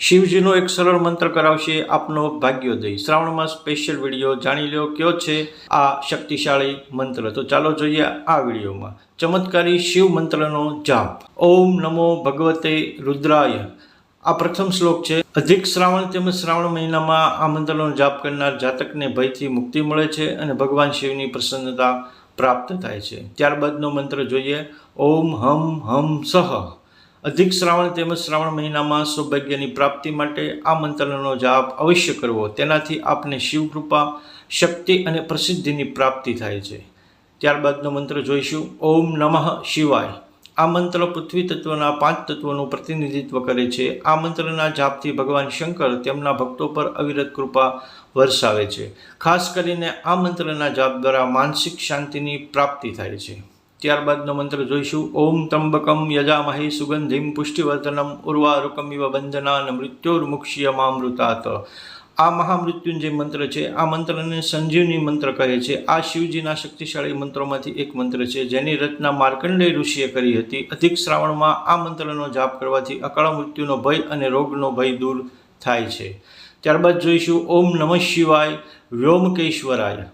શિવજીનો એક સરળ મંત્ર કરાવશે આપનો ભાગ્યોદય. શ્રાવણમાં સ્પેશિયલ વીડિયો જાણી લો કયો છે? આ શક્તિશાળી મંત્ર. તો ચાલો જોઈએ આ વિડીયોમાં. ચમત્કારી શિવ મંત્રનો જાપ. ઓમ નમો ભગવતે રુદ્રાય. આ પ્રથમ શ્લોક છે. અધિક શ્રાવણ તેમજ શ્રાવણ મહિનામાં આ મંત્રનો જાપ કરનાર જાતકને ભયથી મુક્તિ મળે છે અને ભગવાન શિવની પ્રસન્નતા પ્રાપ્ત થાય છે. ત્યારબાદનો મંત્ર જોઈએ. ઓમ હમ હમ સહ. અધિક શ્રાવણ તેમજ શ્રાવણ મહિનામાં સૌભાગ્યની પ્રાપ્તિ માટે આ મંત્રનો જાપ અવશ્ય કરવો. તેનાથી આપને શિવકૃપા, શક્તિ અને પ્રસિદ્ધિની પ્રાપ્તિ થાય છે. ત્યારબાદનો મંત્ર જોઈશું. ઓમ નમઃ શિવાય. આ મંત્ર પૃથ્વી તત્વના પાંચ તત્વોનું પ્રતિનિધિત્વ કરે છે. આ મંત્રના જાપથી ભગવાન શંકર તેમના ભક્તો પર અવિરત કૃપા વરસાવે છે. ખાસ કરીને આ મંત્રના જાપ દ્વારા માનસિક શાંતિની પ્રાપ્તિ થાય છે. ત્યારબાદનો મંત્ર જોઈશું. ઓમ ત્રંબકમ યજામહે સુગંધિમ પુષ્ટિવર્ધનમ ઉર્વારુકમ ઇવ બંધના અને મૃત્યોર્મુક્ષીયમામૃતાત આ મહામૃત્યુંજય મંત્ર છે. આ મંત્રને સંજીવની મંત્ર કહે છે. આ શિવજીના શક્તિશાળી મંત્રોમાંથી એક મંત્ર છે, જેની રચના માર્કંડેય ઋષિએ કરી હતી. અધિક શ્રાવણમાં આ મંત્રનો જાપ કરવાથી અકાળ મૃત્યુનો ભય અને રોગનો ભય દૂર થાય છે. ત્યારબાદ જોઈશું. ઓમ નમઃ શિવાય વ્યોમકેશ્વરાય.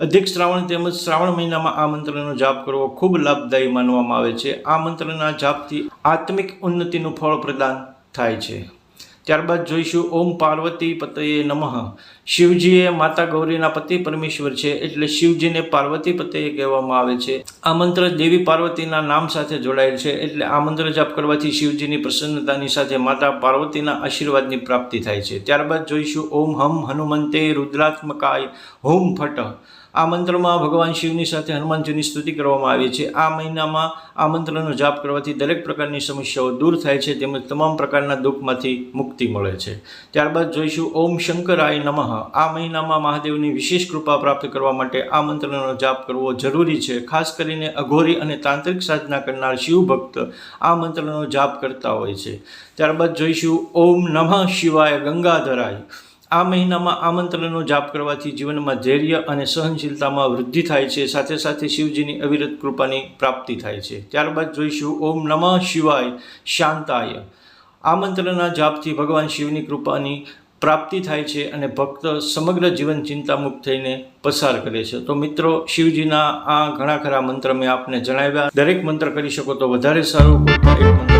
અધિક શ્રાવણ તેમજ શ્રાવણ મહિનામાં આ મંત્રનો જાપ કરવો ખૂબ લાભદાયી માનવામાં આવે છે. આ મંત્રના જાપથી આત્મિક ઉન્નતિનું ફળ પ્રદાન થાય છે. ત્યારબાદ જોઈશું, ઓમ પાર્વતી પતયે નમઃ. શિવજી એ માતા ગૌરીના પતિ પરમેશ્વર છે એટલે શિવજીને પાર્વતી પતયે કહેવામાં આવે છે. આ મંત્ર દેવી પાર્વતીના નામ સાથે જોડાયેલ છે એટલે આ મંત્ર જાપ કરવાથી શિવજીની પ્રસન્નતાની સાથે માતા પાર્વતીના આશીર્વાદની પ્રાપ્તિ થાય છે. ત્યારબાદ જોઈશું, ઓમ હમ હનુમંતે રુદ્રાત્મકાય હોમ ફટ. આ મંત્રમાં ભગવાન શિવની સાથે હનુમાનજીની સ્તુતિ કરવામાં આવી છે. આ મહિનામાં આ મંત્રનો જાપ કરવાથી દરેક પ્રકારની સમસ્યાઓ દૂર થાય છે, તેમજ તમામ પ્રકારના દુઃખમાંથી મુક્તિ મળે છે. ત્યારબાદ જોઈશું ઓમ શંકરાય નમઃ. આ મહિનામાં મહાદેવની વિશેષ કૃપા પ્રાપ્ત કરવા માટે આ મંત્રનો જાપ કરવો જરૂરી છે. ખાસ કરીને અઘોરી અને તાંત્રિક સાધના કરનાર શિવ ભક્ત આ મંત્રનો જાપ કરતા હોય છે. ત્યારબાદ જોઈશું ઓમ નમઃ શિવાય ગંગાધરાય. આ મહિનામાં આ મંત્રનો જાપ કરવાથી જીવનમાં ધૈર્ય અને સહનશીલતામાં વૃદ્ધિ થાય છે. સાથે સાથે શિવજીની અવિરત કૃપાની પ્રાપ્તિ થાય છે. ત્યારબાદ જોઈશું, ઓમ નમઃ શિવાય શાંતાય. આ મંત્રના જાપથી ભગવાન શિવની કૃપાની પ્રાપ્તિ થાય છે અને ભક્ત સમગ્ર જીવન ચિંતામુક્ત થઈને પસાર કરે છે. તો મિત્રો, શિવજીના આ ઘણા ખરા મંત્ર મેં આપને જણાવ્યા. દરેક મંત્ર કરી શકો તો વધારે સારું એક મંત્ર